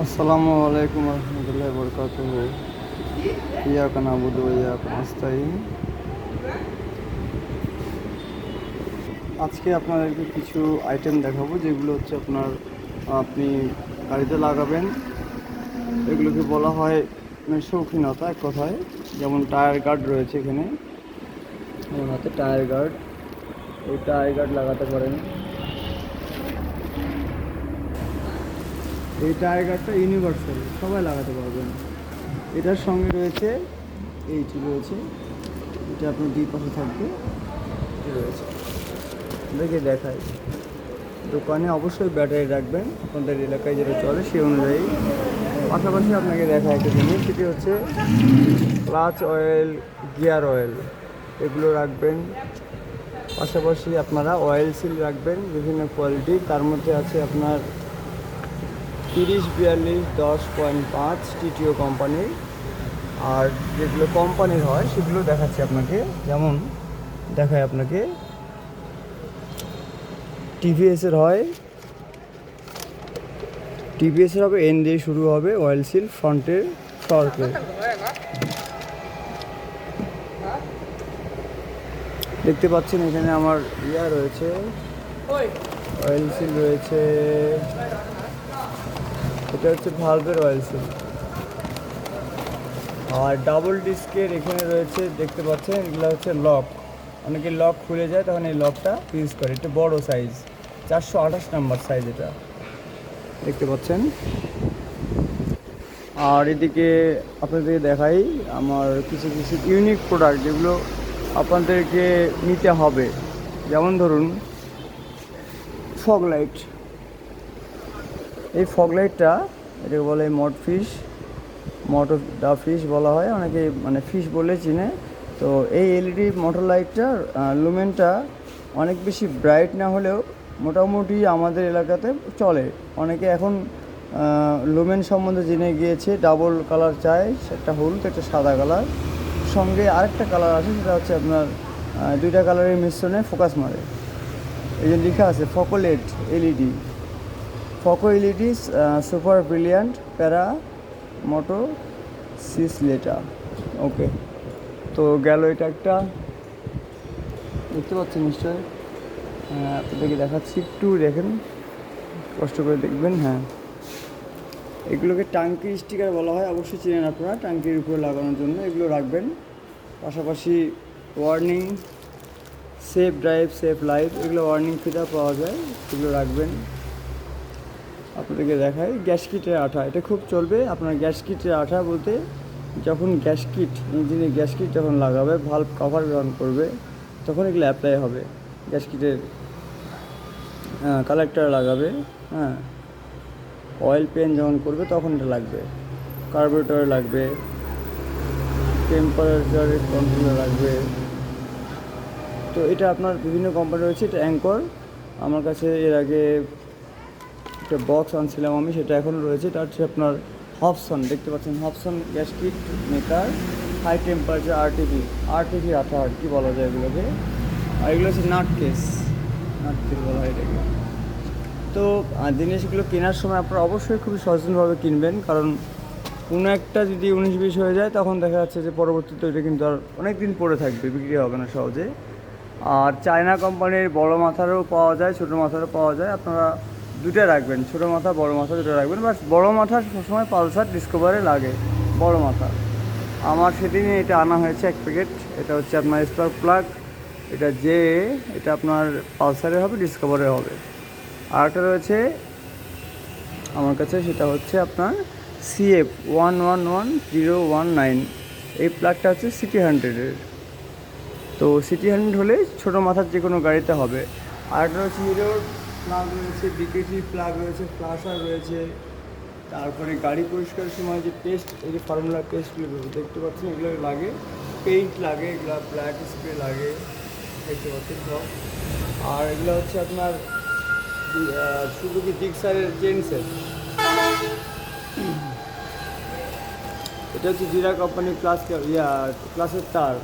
আসসালামু আলাইকুম রহমতুল্লাহ বরকাত ইয়াকা ইয়াকা আজকে আপনাদেরকে কিছু আইটেম দেখাবো, যেগুলো হচ্ছে আপনার, আপনি গাড়িতে লাগাবেন। এগুলোকে বলা হয় শৌখিনতা এক কথায়, যেমন টায়ার গার্ড রয়েছে এখানে। হাতে টায়ার গার্ড এই টায়ার গার্ড লাগাতে পারেন। এই টায়ার গার্ডটা ইউনিভার্সাল, সবাই লাগাতে পারবেন। এটার সঙ্গে রয়েছে, এইটি রয়েছে, এটা আপনার দুই পাশে থাকবে। রয়েছে দেখে দেখাই। দোকানে অবশ্যই ব্যাটারি রাখবেন, আপনাদের এলাকায় যেটা চলে সেই অনুযায়ী। পাশাপাশি আপনাকে দেখা একটা জিনিস, সেটি হচ্ছে ক্লাচ অয়েল, গিয়ার অয়েল, এগুলো রাখবেন। পাশাপাশি আপনারা অয়েল সিল রাখবেন, বিভিন্ন কোয়ালিটি। তার মধ্যে আছে আপনার তিরিশ বিয়াল্লিশ দশ পয়েন্ট পাঁচ টিটিও কোম্পানির আর যেগুলো কোম্পানির হয় সেগুলো দেখাচ্ছি আপনাকে। যেমন দেখায় আপনাকে। টিভিএসের হয়। টিভিএসের হবে এন দিয়ে শুরু হবে অয়েল সিল ফ্রন্টের ফর্কে দেখতে পাচ্ছেন এখানে আমার ইয়া রয়েছে। অয়েল সিল রয়েছে। এটা হচ্ছে ভালভের অয়েল সিল আর ডাবল ডিস্কের এখানে রয়েছে, দেখতে পাচ্ছেন, এগুলো হচ্ছে লক অনেকে লক খুলে যায়, তখন এই লকটা ইউজ করে। এটা বড় সাইজ চারশো আঠাশ নাম্বার সাইজ এটা। দেখতে পাচ্ছেন? আর এদিকে আপনাদের দেখাই, আমার কিছু কিছু ইউনিক প্রোডাক্ট যেগুলো আপনাদেরকে নিতে হবে। যেমন ধরুন ফগ লাইট এই ফগ লাইটটা, এটাকে বলে মড ফিশ মট দা ফিশ বলা হয়, অনেকে মানে ফিশ বলে চিনে। তো এই এলইডি মোটর লাইটটার লুমেনটা অনেক বেশি ব্রাইট না হলেও মোটামুটি আমাদের এলাকাতে চলে। অনেকে এখন লুমেন সম্বন্ধে জেনে গিয়েছে, ডাবল কালার চায় একটা হলুদ একটা সাদা কালার। সঙ্গে আরেকটা কালার আছে, সেটা হচ্ছে আপনার দুইটা কালারের মিশ্রণে ফোকাস মারে। এই যে লেখা আছে, ফকোলেট LED. ফকো L E D super brilliant প্যারা মোটো সিস লেটা ওকে তো গেল এটা একটা। দেখতে পাচ্ছেন নিশ্চয় হ্যাঁ আপনাদেরকে দেখাচ্ছি। একটু দেখেন। কষ্ট করে দেখবেন হ্যাঁ। এগুলোকে টাঙ্কি স্টিকার বলা হয়। অবশ্যই চেনেন আপনারা। টাঙ্কির উপরে লাগানোর জন্য এগুলো রাখবেন। পাশাপাশি warning safe drive safe life এগুলো ওয়ার্নিং ফিতা পাওয়া যায়। এগুলো রাখবেন। আপনাদেরকে দেখাই। গ্যাস কিটের আঠা, এটা খুব চলবে। আপনার গ্যাস কিটের আঠা বলতে যখন গ্যাস কিট, ইঞ্জিনের গ্যাস কিট যখন লাগাবে ভাল্ব কভার গ্রহণ করবে, তখন এগুলো অ্যাপ্লাই হবে। গ্যাস কিটের কালেক্টর লাগাবে হ্যাঁ। অয়েল পেন যখন করবে, তখন এটা লাগবে। কার্বোরেটর লাগবে। টেম্পারেচারের কন্ট্রোলার লাগবে। তো এটা আপনার বিভিন্ন কোম্পানি রয়েছে, এটা অ্যাঙ্কর আমার কাছে এর আগে একটা বক্স আনছিলাম আমি, সেটা এখনও রয়েছে। এটা হচ্ছে আপনার হপসন দেখতে পাচ্ছেন Hopson gas kit maker high temperature R T V R T V আর কি বলা যায় এগুলোকে? আর এগুলো হচ্ছে নাট কেস নাট কেস বলা হয় এটাকে। তো জিনিসগুলো কেনার সময় আপনারা অবশ্যই খুবই সচেতনভাবে কিনবেন, কারণ কোনো একটা যদি উনিশ বিশ হয়ে যায়, তখন দেখা যাচ্ছে যে পরবর্তীতে এটা কিন্তু আর অনেক দিন পরে থাকবে, বিক্রি হবে না সহজে। আর চায়না কোম্পানির বড় মাথারও পাওয়া যায়, ছোটো মাথারও পাওয়া যায়। আপনারা দুটো রাখবেন, ছোটো মাথা, বড় মাথা দুটো রাখবেন। বাট বড় মাথা সবসময় পালসার ডিসকভারে লাগে, বড় মাথা। আমার সেদিনই এটা আনা হয়েছে এক প্যাকেট এটা হচ্ছে আপনার স্পার্ক প্লাগ এটা যে, এটা আপনার পালসারে হবে ডিসকভারে হবে। আর একটা রয়েছে, আমার কাছে সেটা হচ্ছে আপনার C F one one one zero one nine এই প্লাগটা হচ্ছে সিটি হান্ড্রেডের তো সিটি হান্ড্রেড হলে ছোটো মাথার যে কোনো গাড়িতে হবে। আর একটা হচ্ছে হিরোর প্লাগ রয়েছে বিকেটি প্লাগ রয়েছে ফ্লাশার রয়েছে, তারপরে গাড়ি পরিষ্কারের সময় যে পেস্ট এই যে ফর্মুলা পেস্টগুলো দেখতে পাচ্ছেন, এগুলো লাগে পেইন্ট লাগে, এগুলো ব্ল্যাক স্প্রে লাগে, দেখতে পাচ্ছেন সব আর এগুলো হচ্ছে আপনার সুজুকি ডিক্সারের সেট এটা হচ্ছে জিরা কোম্পানি প্লাস ইয়া প্লাসের তার।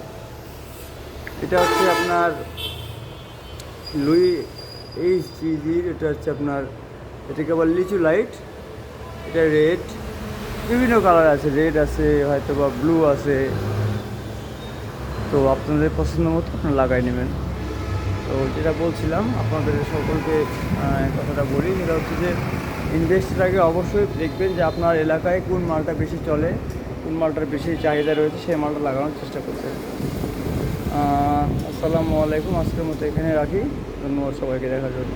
এটা হচ্ছে আপনার লুই এইচ জির এটা হচ্ছে আপনার এটাকে আবার লিচু লাইট এটা রেড বিভিন্ন কালার আছে রেড আছে হয়তো বা ব্লু আছে। তো আপনাদের পছন্দ মতো আপনারা লাগাই নেবেন। তো যেটা বলছিলাম আপনাদের সকলকে কথাটা বলি সেটা হচ্ছে যে ইনভেস্টের আগে অবশ্যই দেখবেন যে আপনার এলাকায় কোন মালটা বেশি চলে কোন মালটার বেশি চাহিদা রয়েছে সেই মালটা লাগানোর চেষ্টা আহ, আসসালামু আলাইকুম আজকের মতো এখানে রাখি। ধন্যবাদ সবাইকে দেখার জন্য।